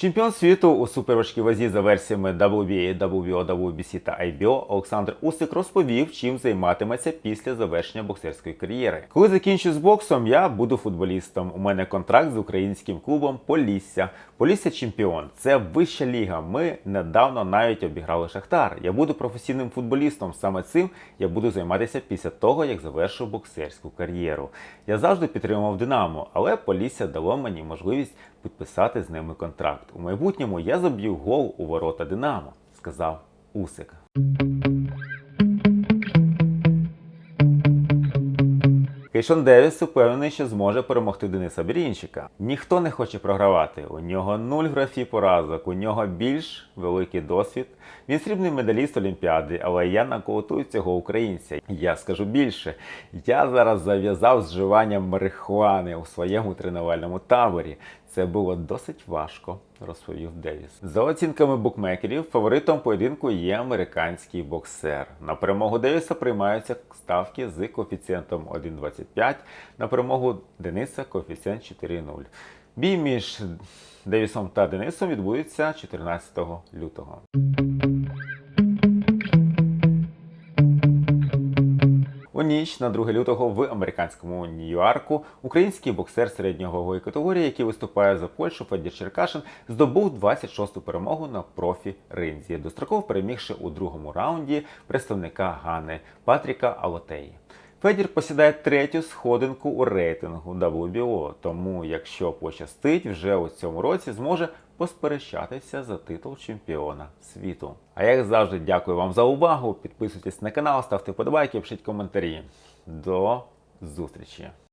Чемпіон світу у суперважкій вазі за версіями WBA, WBO, WBC та IBO Олександр Усик розповів, чим займатиметься після завершення боксерської кар'єри. Коли закінчу з боксом, я буду футболістом. У мене контракт з українським клубом Полісся. Полісся чемпіон. Це вища ліга. Ми недавно навіть обіграли Шахтар. Я буду професійним футболістом. Саме цим я буду займатися після того, як завершу боксерську кар'єру. Я завжди підтримував Динамо, але Полісся дало мені можливість підписати з ними контракт. У майбутньому я заб'ю гол у ворота Динамо, сказав Усик. Кейшон Девіс упевнений, що зможе перемогти Дениса Бірінчика. Ніхто не хоче програвати. У нього нуль графі поразок, у нього більш великий досвід. Він срібний медаліст Олімпіади, але я наколотую цього українця. Я скажу більше. Я зараз зав'язав з вживанням марихуани у своєму тренувальному таборі. Це було досить важко, розповів Девіс. За оцінками букмекерів, фаворитом поєдинку є американський боксер. На перемогу Девіса приймаються ставки з коефіцієнтом 1,25, на перемогу Дениса коефіцієнт 4,0. Бій між Девісом та Денисом відбудеться 14 лютого. У ніч на 2 лютого в американському Нью-Йорку український боксер середнього вагової категорії, який виступає за Польщу, Федір Черкашин, здобув 26-ту перемогу на профі ринзі, достроково перемігши у другому раунді представника Гани Патріка Алотеї. Федір посідає третю сходинку у рейтингу WBO, тому якщо пощастить, вже у цьому році зможе посперещатися за титул чемпіона світу. А як завжди, дякую вам за увагу. Підписуйтесь на канал, ставте вподобайки, пишіть коментарі. До зустрічі!